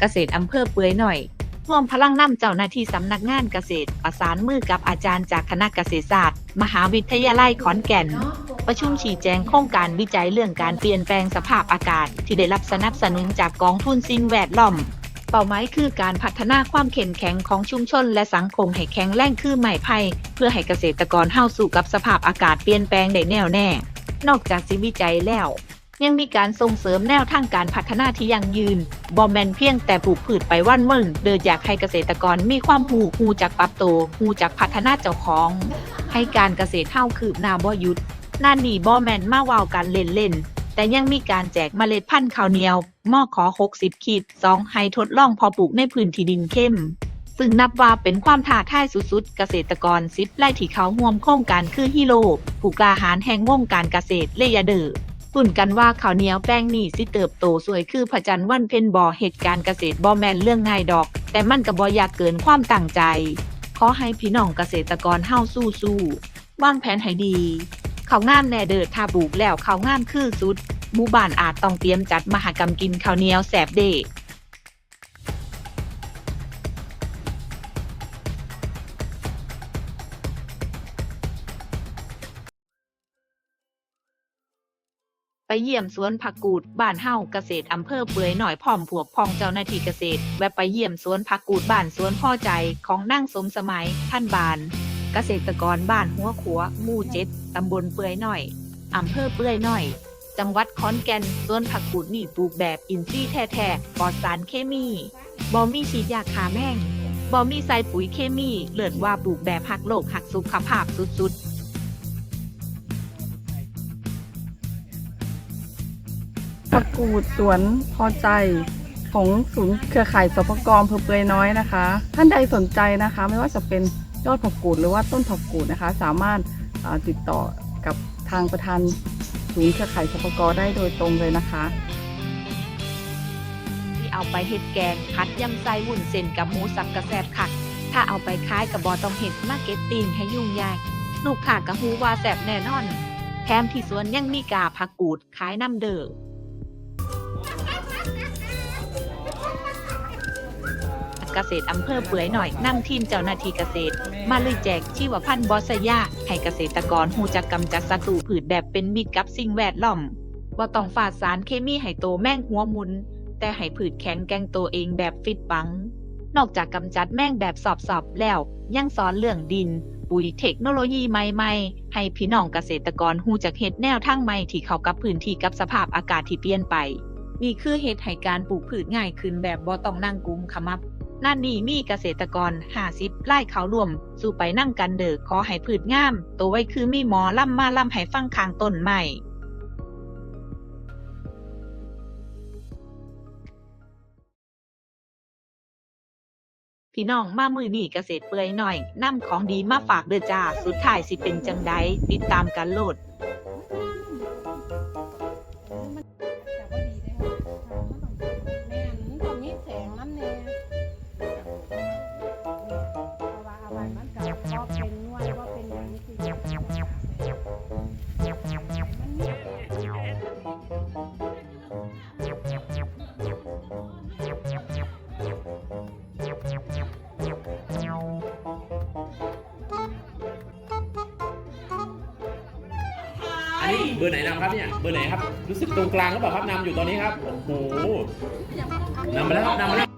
เกษตรอำเภอเปือยหน่อยร่วมพลังนำเจ้าหน้าที่สำนักงานเกษตร ประสานมือกับอาจารย์จากคณะเกษตรศาสตร์ มหาวิทยาลัยขอนแก่น ประชุมชี้แจงโครงการวิจัยเรื่องการเปลี่ยนแปลงสภาพอากาศ ที่ได้รับสนับสนุนจากกองทุนสิ่งแวดล้อมเป้าหมายคือการพัฒนาความเข้มแข็งของชุมชน และสังคมให้แข็งแรงคือไม้ไผ่เพื่อให้เกษตรกรเฮาสู่กับสภาพอากาศเปลี่ยนแปลงได้แน่วแน่ นอกจากสิวิจัยแล้ว ยังมีการส่งเสริมแนวทางการพัฒนาที่ยั่งยืนบอมแมนเพียงแต่ปลูกพืชไปวันมึงเดินอยากให้เกษตรกรมีความหูหูจากปรับโตวหูจากพัฒนาเจ้าของ ให้การเกษตรเท่าคืบหน้าบ่ยุดนั่นนี่บอมแมนมาว้ากันเล่นแต่ยังมีการแจกเมล็ดพันธุ์ข้าวเหนียวมอขอ 60 ขีด2ให้ทดลองพอปลูกในพื้นที่ดินเข้ม ซึ่งนับว่าเป็นความท้าทายสุดๆ เกษตรกรซิปไล่ที่เขาห่วมโครงการคือฮีโร่ผู้กล้าหาญแห่งวงการเกษตรเลยาเดอร์ ปุ่นกันว่าข่าวเหนียวแป้งนี่สิเติบโตสวยคือพระจันทร์วันเพ็ญบ่อเหตุการณ์เกษตรบ่แม่นเรื่องง่ายดอก แต่มันก็บ่อยากเกินความตั้งใจ ขอให้พี่น้องเกษตรกรเฮาสู้สู้วางแผนให้ดีข้าวงามแน่เดิดถ้าปลูกแล้วข้าวงามคือสุดหมู่บ้านอาจต้องเตรียมจัดมหกรรมกินข้าวเหนียวแสบเด ไปเยี่ยมสวนผักกูดบ้านเฮาเกษตรอำเภอเปือยหน่อยพร้อมพวกพ้องเจ้าหน้าที่เกษตรแวะไปเยี่ยมสวนผักกูดบ้านสวนพ่อใจของนั่งสมสมัยท่านบาน เกษตรกรบ้านหัวขัวหมู่เจ็ดตำบลเปือยหน่อยอำเภอเปือยหน่อย จังหวัดขอนแก่นสวนผักกูดนี่ปลูกแบบอินทรีย์แท้ๆปลอดสารเคมีบ่มีฉีดยาฆ่าแมงบ่มีใส่ปุ๋ยเคมี เลิศว่าปลูกแบบหักโลกหักสุขภาพสุดๆ ประกูดสวนพอใจของศูนย์เครือข่ายสปกรอำเภอเปือยน้อยนะคะ ท่านใดสนใจนะคะ ไม่ว่าจะเป็นยอดผักกูดหรือว่าต้นผักกูดนะคะ สามารถติดต่อกับทางประธานศูนย์เครือข่ายสปกรได้โดยตรงเลยนะคะ ที่เอาไปเฮ็ดแกงผัดยำไส้วุ้นเส้นกับหมูสับกระแซบคักถ้าเอาไปขายกับบอต้องเฮ็ดมาร์เก็ตติ้งให้ยุ่งยากลูกค้าก็ฮู้ว่าแซบแน่นอนแถมที่สวนยังมีกาผักกูดขายน้ำเด้อ เกษตรอำเภอเปือยหน่อยนำทีมเจ้าหน้าที่เกษตร มาเลยแจกชีวพันธุ์บอสยาให้เกษตรกรฮู้จักกำจัดศัตรูพืชแบบเป็นมิตรกับสิ่งแวดล้อมบ่ต้องฝาดสารเคมีให้โตแม่งหัวมุน แต่ให้ผืดแข็งแกงตัวเองแบบฟิตปัง นอกจากกำจัดแม่งแบบสอบๆแล้ว ยังสอนเรื่องดิน ปุ๋ยเทคโนโลยีใหม่ๆ ให้พี่น้องเกษตรกรฮู้จักเฮ็ดแนวทางใหม่ที่เข้ากับพื้นที่กับสภาพอากาศที่เปลี่ยนไปนี่คือเฮ็ดให้การปลูกพืชง่ายขึ้นแบบบ่ต้องนั่งกุมขมับ นั่นนี่มีเกษตรกร50ไร่เขารวม สู่ไปนั่งกันเด้อขอให้พืชงาม ตัวไว้คือมีหมอล่ำมาล่ำให้ฟังข้างต้นไม้พี่น้องมามือนี่เกษตรเปื่อยหน่อยนำของดีมาฝากเด้อจ้า สุดท้ายสิเป็นจังใดติดตามกันโหลด นี้เบอร์ไหนนำครับเนี่ย เบอร์ไหนครับ รู้สึกตรงกลางหรือเปล่าครับนำอยู่ตอนนี้ครับ โอ้โหนำมาแล้วครับนำมาแล้ว